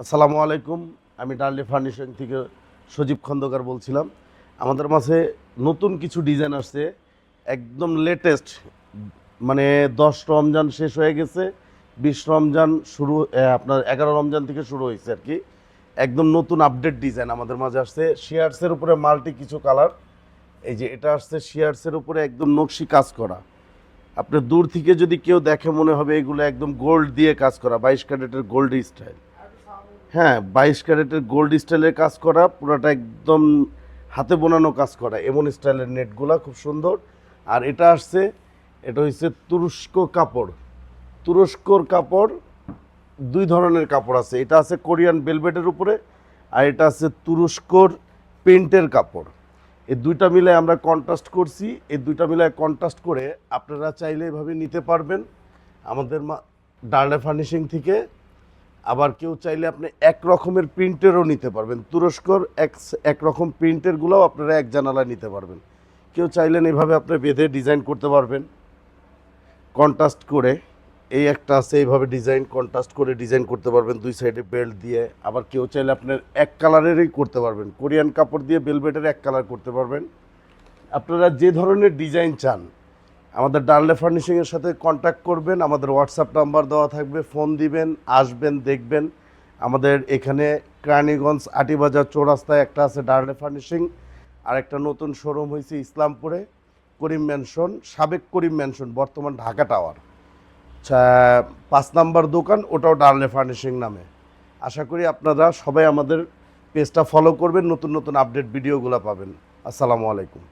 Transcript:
আসসালামু আলাইকুম। আমি ডার্লি ফার্নিশিং থেকে সজীব খন্দকার বলছিলাম। আমাদের মাঝে নতুন কিছু ডিজাইন আসছে। একদম লেটেস্ট মানে দশ রমজান শেষ হয়ে গেছে, বিশ রমজান শুরু আপনার এগারো রমজান থেকে শুরু হয়েছে আর কি। একদম নতুন আপডেট ডিজাইন আমাদের মাঝে আসছে। শেয়ার্সের উপরে মাল্টি কিছু কালার এই যে এটা আসছে শেয়ার্সের উপরে একদম নকশি কাজ করা। আপনি দূর থেকে যদি কেউ দেখে মনে হবে এগুলো একদম গোল্ড দিয়ে কাজ করা, বাইশ ক্যারেটের গোল্ড স্টাইল হ্যাঁ বাইশ ক্যারেটের গোল্ড স্টাইলের কাজ করা, পুরোটা একদম হাতে বোনানো কাজ করা, এমন স্টাইলের নেটগুলা, খুব সুন্দর। আর এটা আসছে, এটা হচ্ছে তুরস্ক কাপড়। তুরস্কর কাপড়, দুই ধরনের কাপড় আছে। এটা আছে কোরিয়ান বেলভেটের উপরে, আর এটা আছে তুরস্কর পেন্টের কাপড়। এই দুইটা মিলে আমরা কন্ট্রাস্ট করছি। এই দুইটা মিলে কন্ট্রাস্ট করে আপনারা চাইলে এভাবে নিতে পারবেন। আমাদের মা ডার্লে ফার্নিশিং থেকে আবার কেউ চাইলে আপনি এক রকমের প্রিন্টেরও নিতে পারবেন। তুরস্কর এক এক রকম প্রিন্টেরগুলোও আপনারা এক জানালা নিতে পারবেন। কেউ চাইলেন এভাবে আপনি বেঁধে ডিজাইন করতে পারবেন। কন্ট্রাস্ট করে, এই একটা আছে, এইভাবে ডিজাইন কন্ট্রাস্ট করে ডিজাইন করতে পারবেন দুই সাইডে বেল্ট দিয়ে। আবার কেউ চাইলে আপনার এক কালারেরই করতে পারবেন। কোরিয়ান কাপড় দিয়ে বেলভেটের এক কালার করতে পারবেন। আপনারা যে ধরনের ডিজাইন চান আমাদের ডার্লে ফার্নিশিংয়ের সাথে কন্ট্যাক্ট করবেন আমাদের হোয়াটসঅ্যাপ নাম্বার দেওয়া থাকবে ফোন দিবেন আসবেন দেখবেন। আমাদের এখানে ক্রানীগঞ্জ আটিবাজার চৌরাস্তায় একটা আছে ডার্লে ফার্নিশিং আর একটা নতুন শোরুম হয়েছে ইসলামপুরে করিম ম্যানশন সাবেক করিম ম্যানশন বর্তমান ঢাকা টাওয়ার আচ্ছা, পাঁচ নাম্বার দোকান ওটাও ডার্লে ফার্নিশিং নামে। আশা করি আপনারা সবাই আমাদের পেজটা ফলো করবেন নতুন নতুন আপডেট ভিডিওগুলো পাবেন। আসসালামু আলাইকুম।